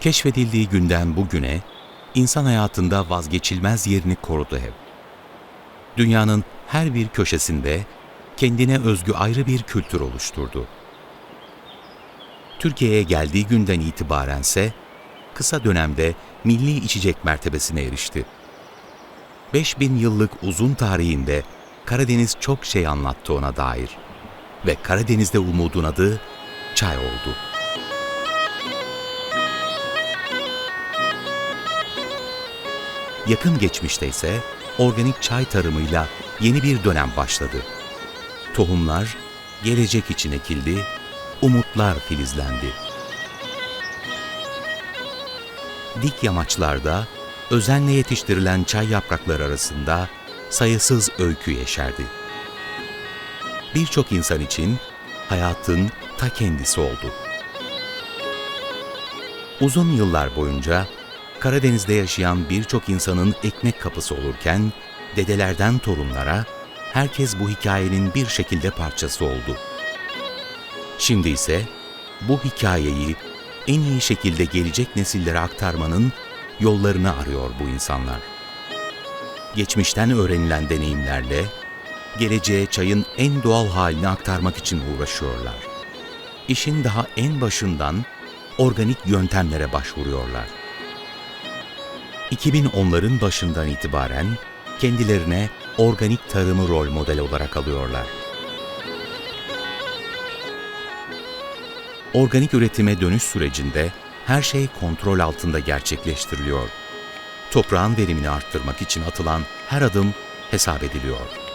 Keşfedildiği günden bugüne insan hayatında vazgeçilmez yerini korudu hep. Dünyanın her bir köşesinde kendine özgü ayrı bir kültür oluşturdu. Türkiye'ye geldiği günden itibarense kısa dönemde milli içecek mertebesine erişti. 5000 yıllık uzun tarihinde Karadeniz çok şey anlattı ona dair. Ve Karadeniz'de umudun adı çay oldu. Yakın geçmişte ise organik çay tarımıyla yeni bir dönem başladı. Tohumlar gelecek için ekildi, umutlar filizlendi. Dik yamaçlarda özenle yetiştirilen çay yaprakları arasında sayısız öykü yeşerdi. Birçok insan için hayatın ta kendisi oldu. Uzun yıllar boyunca Karadeniz'de yaşayan birçok insanın ekmek kapısı olurken dedelerden torunlara herkes bu hikayenin bir şekilde parçası oldu. Şimdi ise bu hikayeyi en iyi şekilde gelecek nesillere aktarmanın yollarını arıyor bu insanlar. Geçmişten öğrenilen deneyimlerle geleceğe çayın en doğal halini aktarmak için uğraşıyorlar. İşin daha en başından organik yöntemlere başvuruyorlar. 2010'ların başından itibaren kendilerine organik tarımı rol model olarak alıyorlar. Organik üretime dönüş sürecinde her şey kontrol altında gerçekleştiriliyor. Toprağın verimini arttırmak için atılan her adım hesap ediliyor.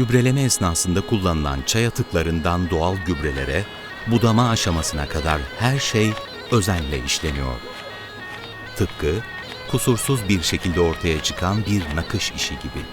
Gübreleme esnasında kullanılan çay atıklarından doğal gübrelere, budama aşamasına kadar her şey özenle işleniyor. Tıpkı kusursuz bir şekilde ortaya çıkan bir nakış işi gibi.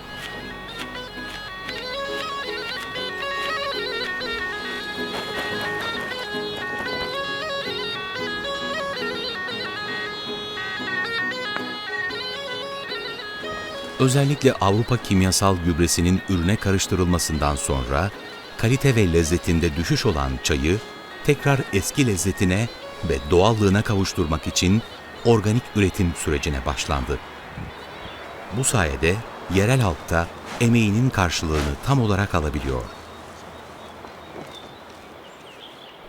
Özellikle Avrupa kimyasal gübresinin ürüne karıştırılmasından sonra kalite ve lezzetinde düşüş olan çayı tekrar eski lezzetine ve doğallığına kavuşturmak için organik üretim sürecine başlandı. Bu sayede yerel halkta emeğinin karşılığını tam olarak alabiliyor.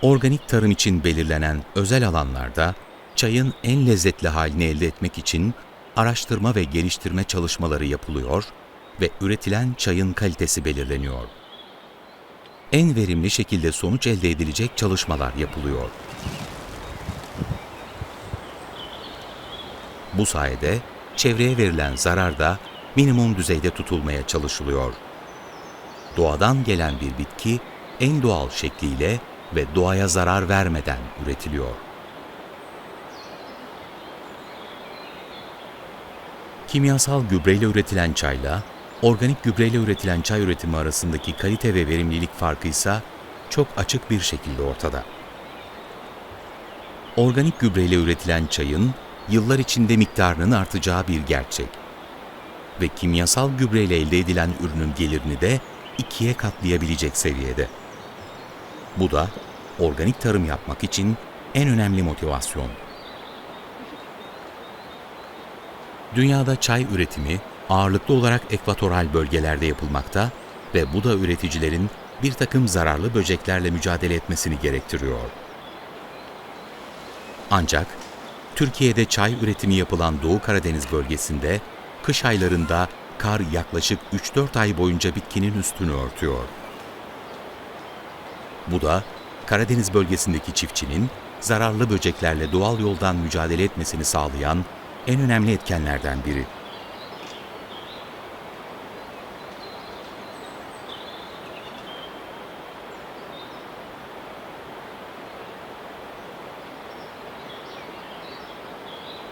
Organik tarım için belirlenen özel alanlarda çayın en lezzetli halini elde etmek için araştırma ve geliştirme çalışmaları yapılıyor ve üretilen çayın kalitesi belirleniyor. En verimli şekilde sonuç elde edilecek çalışmalar yapılıyor. Bu sayede çevreye verilen zarar da minimum düzeyde tutulmaya çalışılıyor. Doğadan gelen bir bitki en doğal şekliyle ve doğaya zarar vermeden üretiliyor. Kimyasal gübreyle üretilen çayla, organik gübreyle üretilen çay üretimi arasındaki kalite ve verimlilik farkı ise çok açık bir şekilde ortada. Organik gübreyle üretilen çayın yıllar içinde miktarının artacağı bir gerçek. Ve kimyasal gübreyle elde edilen ürünün gelirini de ikiye katlayabilecek seviyede. Bu da organik tarım yapmak için en önemli motivasyon. Dünyada çay üretimi ağırlıklı olarak ekvatoral bölgelerde yapılmakta ve bu da üreticilerin bir takım zararlı böceklerle mücadele etmesini gerektiriyor. Ancak Türkiye'de çay üretimi yapılan Doğu Karadeniz bölgesinde kış aylarında kar yaklaşık 3-4 ay boyunca bitkinin üstünü örtüyor. Bu da Karadeniz bölgesindeki çiftçinin zararlı böceklerle doğal yoldan mücadele etmesini sağlayan en önemli etkenlerden biri.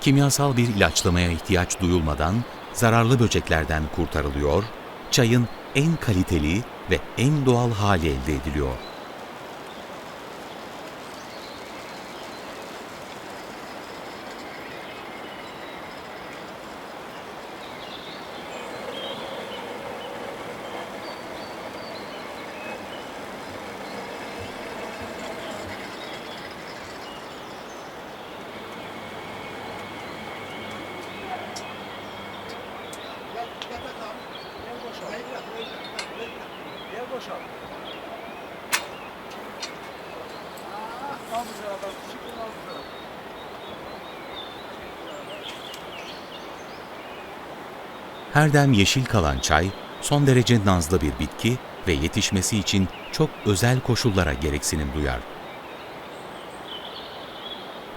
Kimyasal bir ilaçlamaya ihtiyaç duyulmadan zararlı böceklerden kurtarılıyor, çayın en kaliteli ve en doğal hali elde ediliyor. Her dem yeşil kalan çay, son derece nazlı bir bitki ve yetişmesi için çok özel koşullara gereksinim duyar.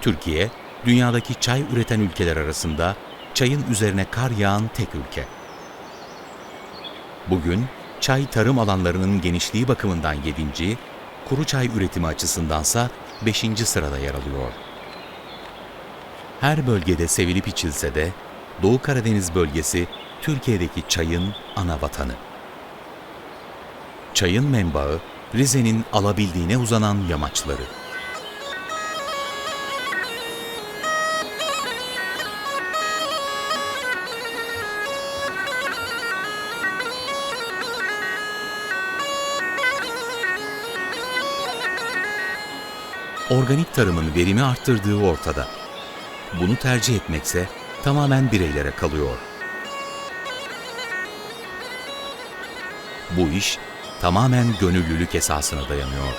Türkiye, dünyadaki çay üreten ülkeler arasında çayın üzerine kar yağan tek ülke. Bugün çay tarım alanlarının genişliği bakımından 7. kuru çay üretimi açısındansa 5. sırada yer alıyor. Her bölgede sevilip içilse de Doğu Karadeniz bölgesi Türkiye'deki çayın ana vatanı. Çayın menbaı Rize'nin alabildiğine uzanan yamaçları. Organik tarımın verimi arttırdığı ortada. Bunu tercih etmekse tamamen bireylere kalıyor. Bu iş tamamen gönüllülük esasına dayanıyor.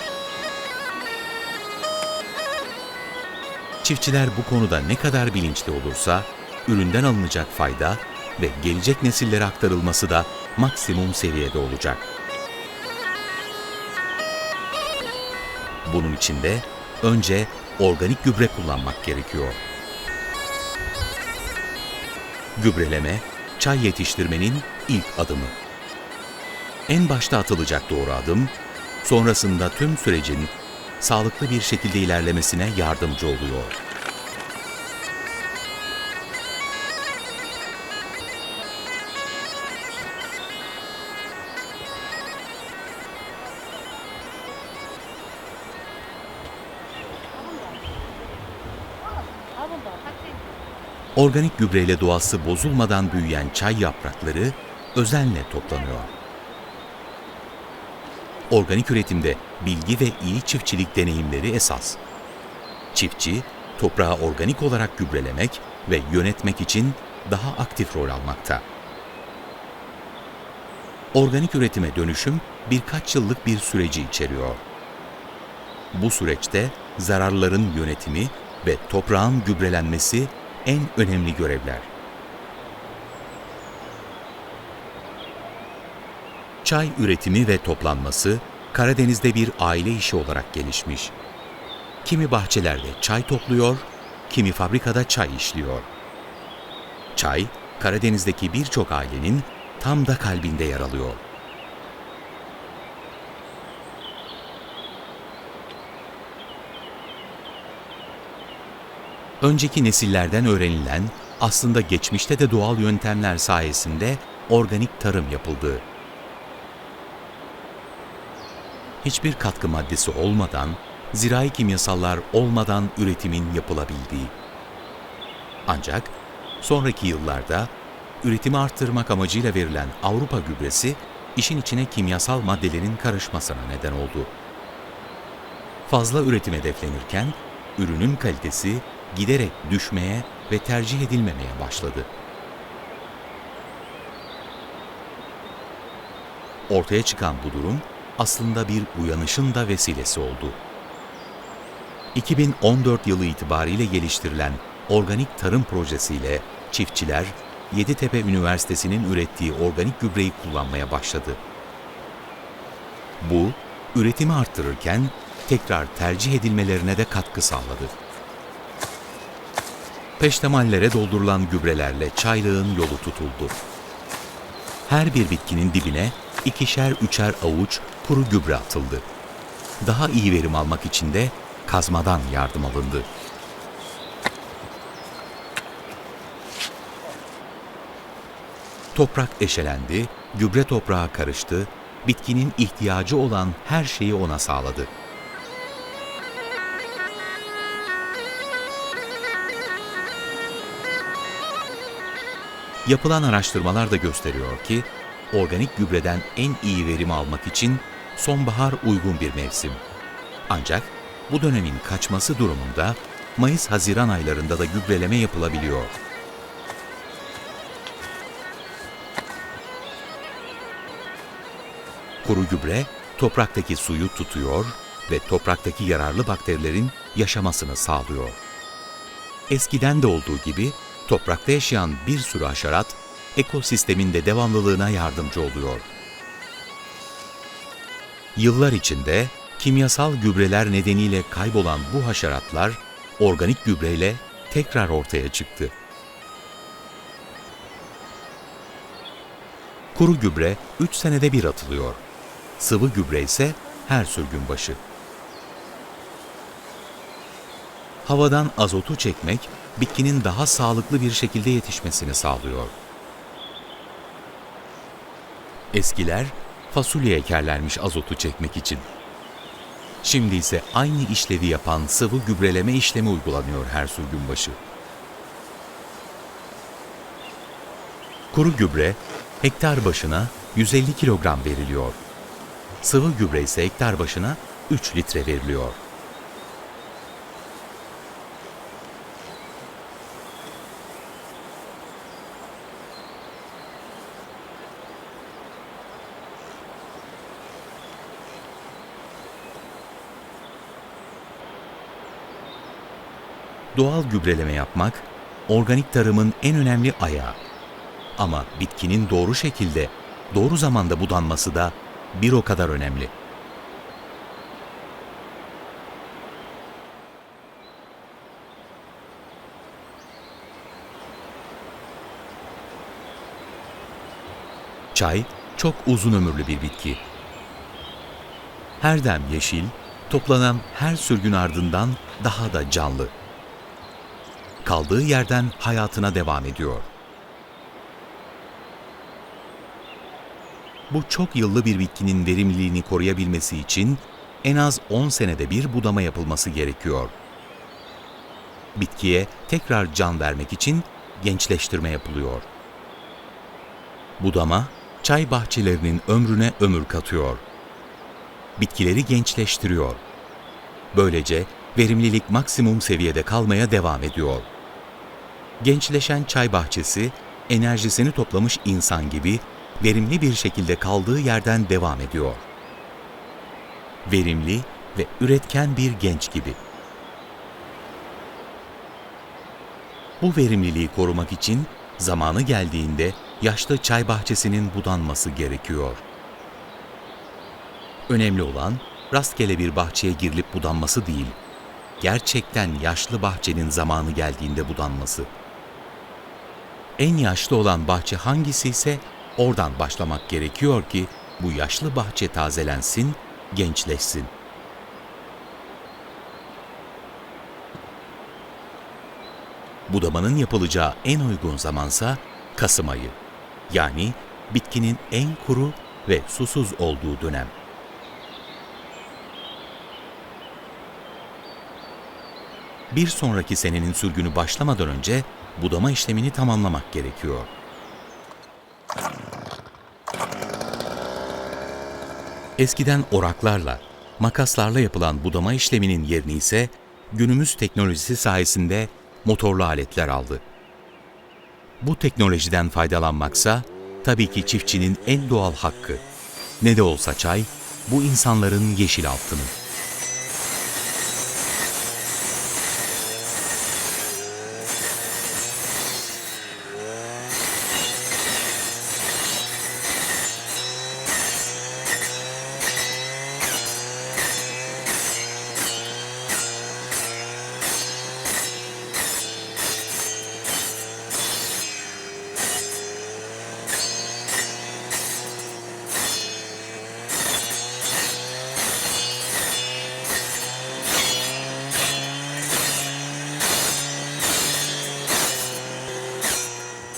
Çiftçiler bu konuda ne kadar bilinçli olursa, üründen alınacak fayda ve gelecek nesillere aktarılması da maksimum seviyede olacak. Bunun için de önce organik gübre kullanmak gerekiyor. Gübreleme, çay yetiştirmenin ilk adımı. En başta atılacak doğru adım, sonrasında tüm sürecin sağlıklı bir şekilde ilerlemesine yardımcı oluyor. Organik gübreyle doğası bozulmadan büyüyen çay yaprakları özenle toplanıyor. Organik üretimde bilgi ve iyi çiftçilik deneyimleri esas. Çiftçi, toprağı organik olarak gübrelemek ve yönetmek için daha aktif rol almakta. Organik üretime dönüşüm birkaç yıllık bir süreci içeriyor. Bu süreçte zararların yönetimi ve toprağın gübrelenmesi en önemli görevler. Çay üretimi ve toplanması Karadeniz'de bir aile işi olarak gelişmiş. Kimi bahçelerde çay topluyor, kimi fabrikada çay işliyor. Çay, Karadeniz'deki birçok ailenin tam da kalbinde yer alıyor. önceki nesillerden öğrenilen, aslında geçmişte de doğal yöntemler sayesinde organik tarım yapıldı. Hiçbir katkı maddesi olmadan, zirai kimyasallar olmadan üretimin yapılabildiği. Ancak sonraki yıllarda üretimi arttırmak amacıyla verilen Avrupa gübresi işin içine kimyasal maddelerin karışmasına neden oldu. Fazla üretim hedeflenirken ürünün kalitesi giderek düşmeye ve tercih edilmemeye başladı. Ortaya çıkan bu durum aslında bir uyanışın da vesilesi oldu. 2014 yılı itibariyle geliştirilen organik tarım projesiyle çiftçiler Yeditepe Üniversitesi'nin ürettiği organik gübreyi kullanmaya başladı. Bu, üretimi arttırırken tekrar tercih edilmelerine de katkı sağladı. Peştemallere doldurulan gübrelerle çaylığın yolu tutuldu. Her bir bitkinin dibine ikişer üçer avuç kuru gübre atıldı. Daha iyi verim almak için de kazmadan yardım alındı. Toprak eşelendi, gübre toprağa karıştı, bitkinin ihtiyacı olan her şeyi ona sağladı. Yapılan araştırmalar da gösteriyor ki organik gübreden en iyi verimi almak için sonbahar uygun bir mevsim. Ancak bu dönemin kaçması durumunda Mayıs-Haziran aylarında da gübreleme yapılabiliyor. Kuru gübre topraktaki suyu tutuyor ve topraktaki yararlı bakterilerin yaşamasını sağlıyor. Eskiden de olduğu gibi toprakta yaşayan bir sürü haşerat ekosistemin de devamlılığına yardımcı oluyor. Yıllar içinde kimyasal gübreler nedeniyle kaybolan bu haşeratlar organik gübreyle tekrar ortaya çıktı. Kuru gübre 3 senede bir atılıyor. Sıvı gübre ise her sürgün başı. Havadan azotu çekmek bitkinin daha sağlıklı bir şekilde yetişmesini sağlıyor. Eskiler fasulye ekerlermiş azotu çekmek için. Şimdi ise aynı işlevi yapan sıvı gübreleme işlemi uygulanıyor her sürgün başı. Kuru gübre hektar başına 150 kilogram veriliyor. Sıvı gübre ise hektar başına 3 litre veriliyor. Doğal gübreleme yapmak, organik tarımın en önemli ayağı. Ama bitkinin doğru şekilde, doğru zamanda budanması da bir o kadar önemli. Çay çok uzun ömürlü bir bitki. Her dem yeşil, toplanan her sürgün ardından daha da canlı. Kaldığı yerden hayatına devam ediyor. Bu çok yıllı bir bitkinin verimliliğini koruyabilmesi için en az 10 senede bir budama yapılması gerekiyor. Bitkiye tekrar can vermek için gençleştirme yapılıyor. Budama, çay bahçelerinin ömrüne ömür katıyor. Bitkileri gençleştiriyor. Böylece verimlilik maksimum seviyede kalmaya devam ediyor. Gençleşen çay bahçesi, enerjisini toplamış insan gibi verimli bir şekilde kaldığı yerden devam ediyor. Verimli ve üretken bir genç gibi. Bu verimliliği korumak için zamanı geldiğinde yaşlı çay bahçesinin budanması gerekiyor. Önemli olan rastgele bir bahçeye girilip budanması değil, gerçekten yaşlı bahçenin zamanı geldiğinde budanması. En yaşlı olan bahçe hangisi ise oradan başlamak gerekiyor ki bu yaşlı bahçe tazelensin, gençleşsin. Budamanın yapılacağı en uygun zamansa Kasım ayı. Yani bitkinin en kuru ve susuz olduğu dönem. Bir sonraki senenin sürgünü başlamadan önce budama işlemini tamamlamak gerekiyor. Eskiden oraklarla, makaslarla yapılan budama işleminin yerini ise günümüz teknolojisi sayesinde motorlu aletler aldı. Bu teknolojiden faydalanmaksa tabii ki çiftçinin en doğal hakkı. Ne de olsa çay, bu insanların yeşil altını.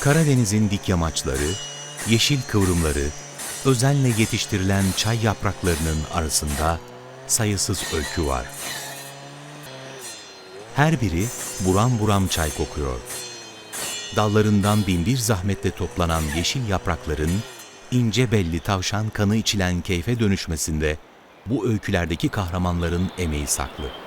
Karadeniz'in dik yamaçları, yeşil kıvrımları, özenle yetiştirilen çay yapraklarının arasında sayısız öykü var. Her biri buram buram çay kokuyor. Dallarından binbir zahmetle toplanan yeşil yaprakların ince belli tavşan kanı içilen keyfe dönüşmesinde bu öykülerdeki kahramanların emeği saklı.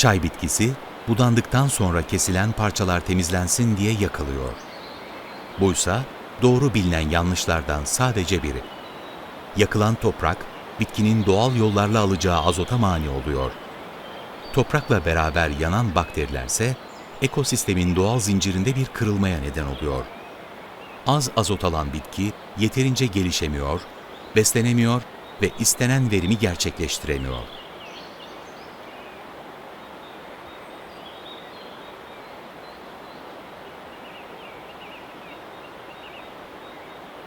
Çay bitkisi budandıktan sonra kesilen parçalar temizlensin diye yakılıyor. Buysa doğru bilinen yanlışlardan sadece biri. Yakılan toprak bitkinin doğal yollarla alacağı azota mani oluyor. Toprakla beraber yanan bakterilerse ekosistemin doğal zincirinde bir kırılmaya neden oluyor. Az azot alan bitki yeterince gelişemiyor, beslenemiyor ve istenen verimi gerçekleştiremiyor.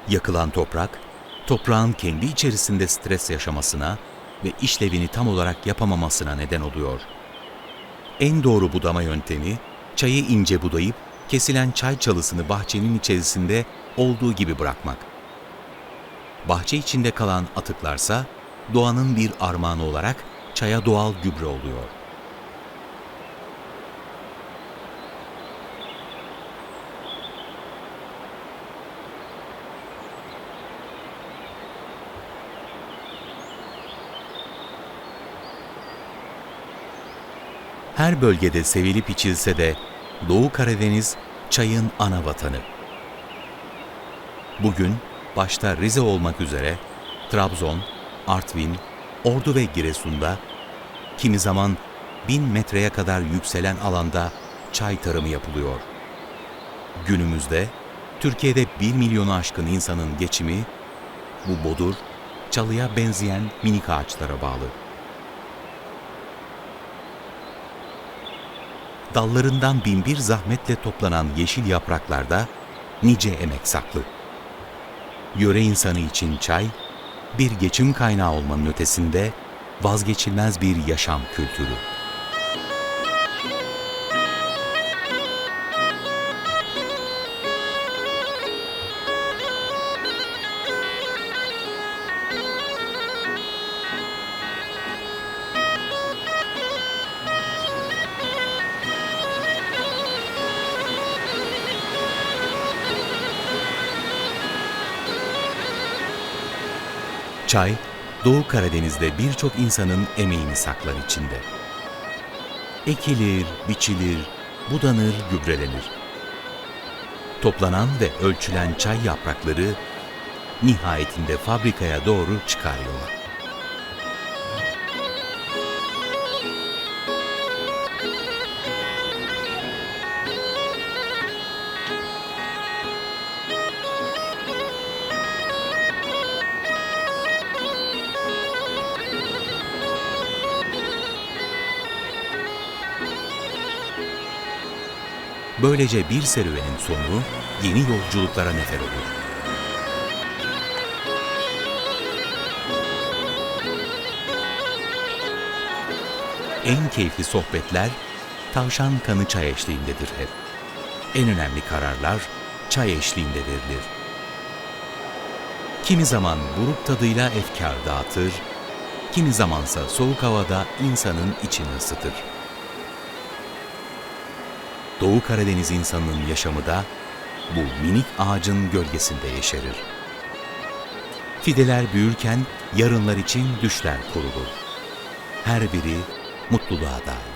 Yakılan toprak, toprağın kendi içerisinde stres yaşamasına ve işlevini tam olarak yapamamasına neden oluyor. En doğru budama yöntemi, çayı ince budayıp kesilen çay çalısını bahçenin içerisinde olduğu gibi bırakmak. Bahçe içinde kalan atıklarsa doğanın bir armağanı olarak çaya doğal gübre oluyor. Her bölgede sevilip içilse de Doğu Karadeniz çayın ana vatanı. Bugün başta Rize olmak üzere Trabzon, Artvin, Ordu ve Giresun'da kimi zaman bin metreye kadar yükselen alanda çay tarımı yapılıyor. Günümüzde Türkiye'de 1 milyonu aşkın insanın geçimi bu bodur, çalıya benzeyen minik ağaçlara bağlı. Dallarından binbir zahmetle toplanan yeşil yapraklarda nice emek saklı. Yöre insanı için çay, bir geçim kaynağı olmanın ötesinde vazgeçilmez bir yaşam kültürü. Çay, Doğu Karadeniz'de birçok insanın emeğini saklar içinde. Ekilir, biçilir, budanır, gübrelenir. Toplanan ve ölçülen çay yaprakları nihayetinde fabrikaya doğru çıkar yola. Böylece bir serüvenin sonu yeni yolculuklara nefer olur. En keyifli sohbetler tavşan kanı çay eşliğindedir hep. En önemli kararlar çay eşliğinde verilir. Kimi zaman buruk tadıyla efkar dağıtır, kimi zamansa soğuk havada insanın içini ısıtır. Doğu Karadeniz insanının yaşamı da bu minik ağacın gölgesinde yeşerir. Fideler büyürken yarınlar için düşler kurulur. Her biri mutluluğa dair.